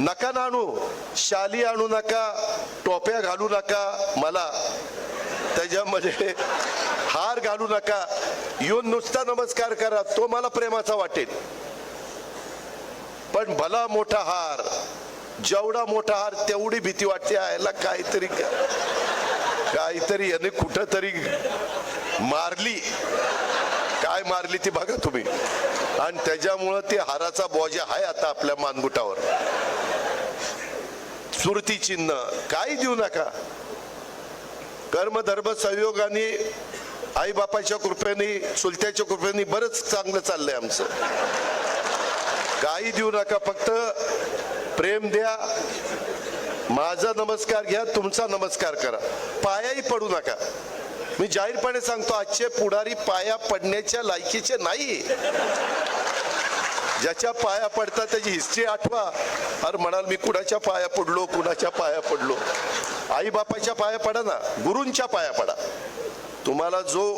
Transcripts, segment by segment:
नका ना आणू शाली आणू नका टोप्या घालू नका मला त्याच्यामध्ये हार घालू नका. येऊन नुसता नमस्कार करा तो मला प्रेमाचा वाटेल. पण भला मोठा हार जेवढा मोठा हार तेवढी भीती वाटते यायला काहीतरी काहीतरी याने कुठं तरी मारली. काय मारली ती बघा तुम्ही. आणि त्याच्यामुळं ते हाराचा बोजा आहे आता आपल्या मानगुटावर. सुरती चिन्ह काही देऊ नका. कर्म धर्म संयोगाने आई बापाच्या कृपेने चुलत्याच्या कृपेने बरंच चांगलं चाललंय आमचं. काही देऊ नका फक्त प्रेम द्या. माझा नमस्कार घ्या तुमचा नमस्कार करा. पायाही पडू नका. मी जाहीरपणे सांगतो आजचे पुढारी पाया पडण्याच्या लायकीचे नाही ज्याच्या पाया पडतात त्याची हिस्ट्री आठवा. अरे म्हणाल मी कुणाच्या पाया पडलो कुणाच्या पाया पडलो? आई बापाच्या पाया पडा ना गुरूंच्या पाया पडा. तुम्हाला जो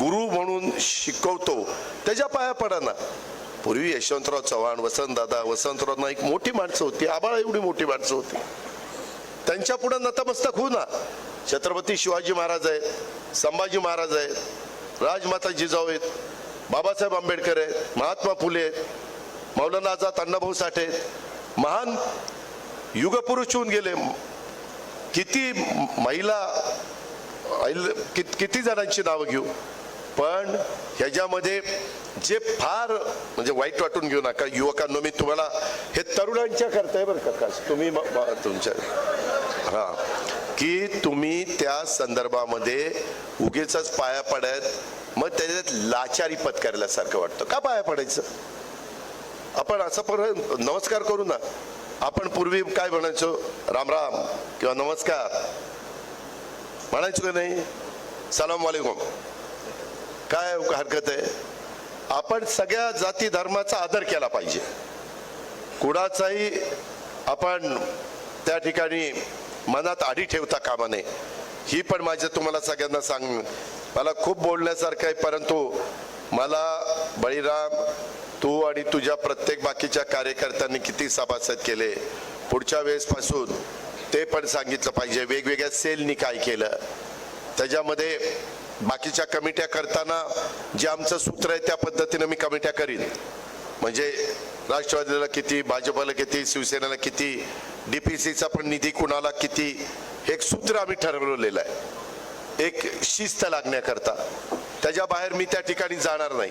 गुरु म्हणून शिकवतो त्याच्या पाया पडा ना. पूर्वी यशवंतराव चव्हाण वसंतदादा वसंतराव नाईक मोठी माणसं होती आबाळा एवढी मोठी माणसं होती. त्यांच्या पुढे नतमस्तक होऊ ना. छत्रपती शिवाजी महाराज आहेत संभाजी महाराज आहेत राजमाता जिजाऊ आहेत बाबासाहेब आंबेडकर आहेत महात्मा फुले आहेत मौलाना आझाद अण्णाभाऊ साठे आहेत. महान युगपुरुष होऊन गेले. किती महिला कित- किती जणांची नावं घेऊ? पण ह्याच्यामध्ये जे फार म्हणजे वाईट वाटून घेऊ नका. युवकांनो मी तुम्हाला हे तरुणांच्या करताय बरं का तुम्ही तुमच्या हां. की तुम्ही त्या संदर्भामध्ये उगीच पाया पडत मग त्याच्यात लाचारी पत्करल्यासारखं वाटतं. का पाया पडायचं? आपण असं पर नमस्कार करू ना. आपण पूर्वी काय म्हणायचो? राम राम किंवा नमस्कार. म्हणायचो का नाही? सलाम वालेकुम. काय हरकत आहे? आपण सगळ्या जाती धर्माचा आदर केला पाहिजे. कुणाचाही आपण त्या ठिकाणी मनात आडी ठेवता कामा नये. ही पण माझं तुम्हाला सगळ्यांना सांग मला खूप बोलण्यासारखं आहे परंतु मला बळीराम तू आणि तुझ्या प्रत्येक बाकीच्या कार्यकर्त्यांनी किती सभासद केले. पुढच्या वेळेसपासून ते पण सांगितलं पाहिजे. वेगवेगळ्या सेलनी काय केलं. त्याच्यामध्ये बाकीच्या कमिट्या करताना जे आमचं सूत्र आहे त्या पद्धतीनं मी कमिट्या करीन. म्हणजे राष्ट्रवादीला किती भाजपला किती शिवसेनेला किती डीपीसीचा पण निधी कुणाला किती? एक सूत्र आम्ही ठरवलेलं आहे. एक शिस्त लागण्याकरता. त्याच्या बाहेर मी त्या ठिकाणी जाणार नाही.